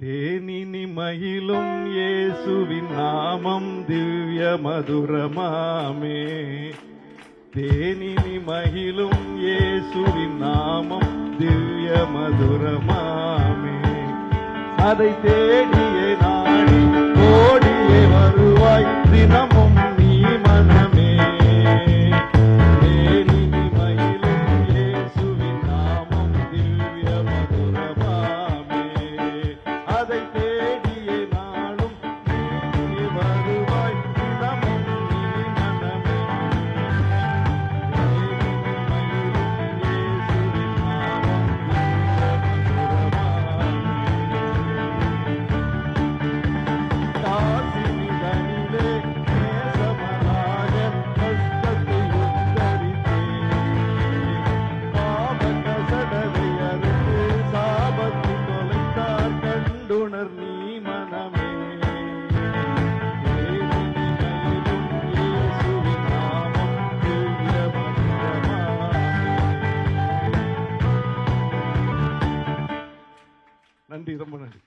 தேனினி மகிழும் இயேசுவின் நாமம் திவ்ய மதுரமாமே தேனினி மகிழும் இயேசுவின் நாமம் திவ்ய மதுரமாமே அதை தேடியே நன்றி ரொம்ப நன்றி.